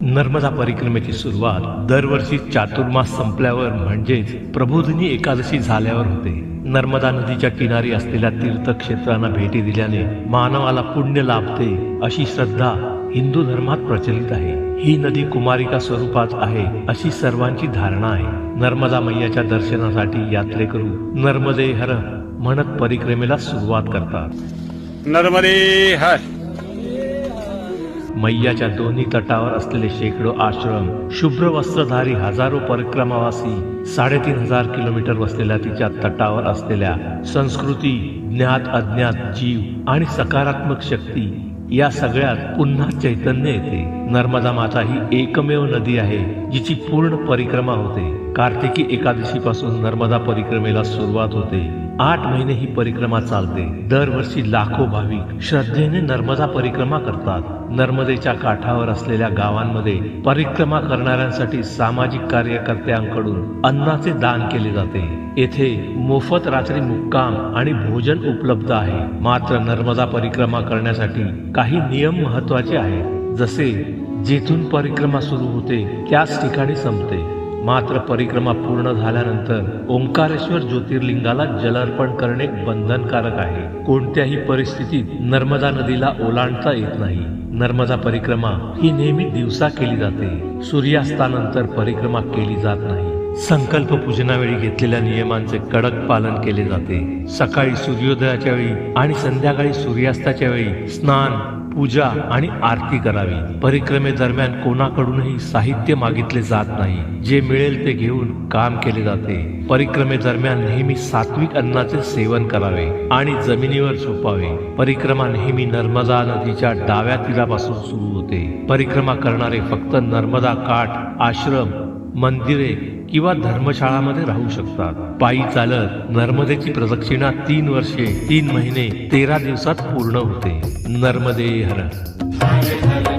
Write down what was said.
नर्मदा परिक्रमेची सुरुवात दरवर्षी चातुर्मास संपल्यावर म्हणजेच प्रबोधिनी एकादशी झाल्यावर होते. नर्मदा नदीच्या किनारी असलेल्या तीर्थक्षेत्रांना भेटी दिल्याने मानवाला पुण्य लाभते अशी श्रद्धा हिंदू धर्मात प्रचलित आहे. ही नदी कुमारिका स्वरूपात आहे अशी सर्वांची धारणा आहे. नर्मदा मैयाच्या दर्शनासाठी यात्रेकरू नर्मदे हर म्हणत परिक्रमेला सुरुवात करतात. नर्मदे हर. मैयाच्या दोन्ही तटावर असलेले शेकडो आश्रम शुभ्र वस्त्रधारी हजारो परिक्रमावासी साडेतीन हजार किलोमीटर वसलेल्या तिच्या तटावर असलेल्या संस्कृती ज्ञात अज्ञात जीव आणि सकारात्मक शक्ती या सगळ्यात पुन्हा चैतन्य येते. नर्मदा माता ही एकमेव नदी आहे जिची पूर्ण परिक्रमा होते. कार्तिकी एकादशी पासून नर्मदा परिक्रमेला सुरुवात होते. आठ महिने ही परिक्रमा चालते. दरवर्षी लाखो भाविक श्रद्धेने नर्मदा परिक्रमा करतात. नर्मदेच्या काठावर असलेल्या गावांमध्ये परिक्रमा करणाऱ्यांसाठी सामाजिक कार्यकर्त्यांकडून अन्नाचे दान केले जाते. येथे मोफत रात्री मुक्काम आणि भोजन उपलब्ध आहे. मात्र नर्मदा परिक्रमा करण्यासाठी काही नियम महत्त्वाचे आहेत. जसे जेथून परिक्रमा सुरू होते त्याच ठिकाणी संपते. मात्र परिक्रमा पूर्ण झाल्यानंतर ओंकारेश्वर ज्योतिर्लिंगाला जलार्पण करणे बंधनकारक आहे. कोणत्याही परिस्थितीत नर्मदा नदीला ओलांडता येत नाही. नर्मदा परिक्रमा ही नेहमी दिवसा केली जाते. सूर्यास्तानंतर परिक्रमा केली जात नाही. संकल्प पूजनावेळी घेतलेल्या नियमांचे कडक पालन केले जाते. सकाळी सूर्योदयाच्या वेळी आणि संध्याकाळी सूर्यास्ताच्या वेळी स्नान पूजा आणि आरती करावी. परिक्रमेदरम्यान कोणाकडूनही साहित्य मागितले जात नाही. जे मिळेल ते घेऊन काम केले जाते. परिक्रमेदरम्यान नेहमी सात्विक अन्नाचे सेवन करावे आणि जमिनीवर झोपावे. परिक्रमा नेहमी नर्मदा नदीच्या डाव्या तीरापासून सुरू होते. परिक्रमा करणारे फक्त नर्मदा काठ आश्रम मंदिरे किंवा धर्मशाळामध्ये राहू शकतात. पायी चालत नर्मदेची प्रदक्षिणा तीन वर्षे तीन महिने तेरा दिवसात पूर्ण होते. नर्मदे हर.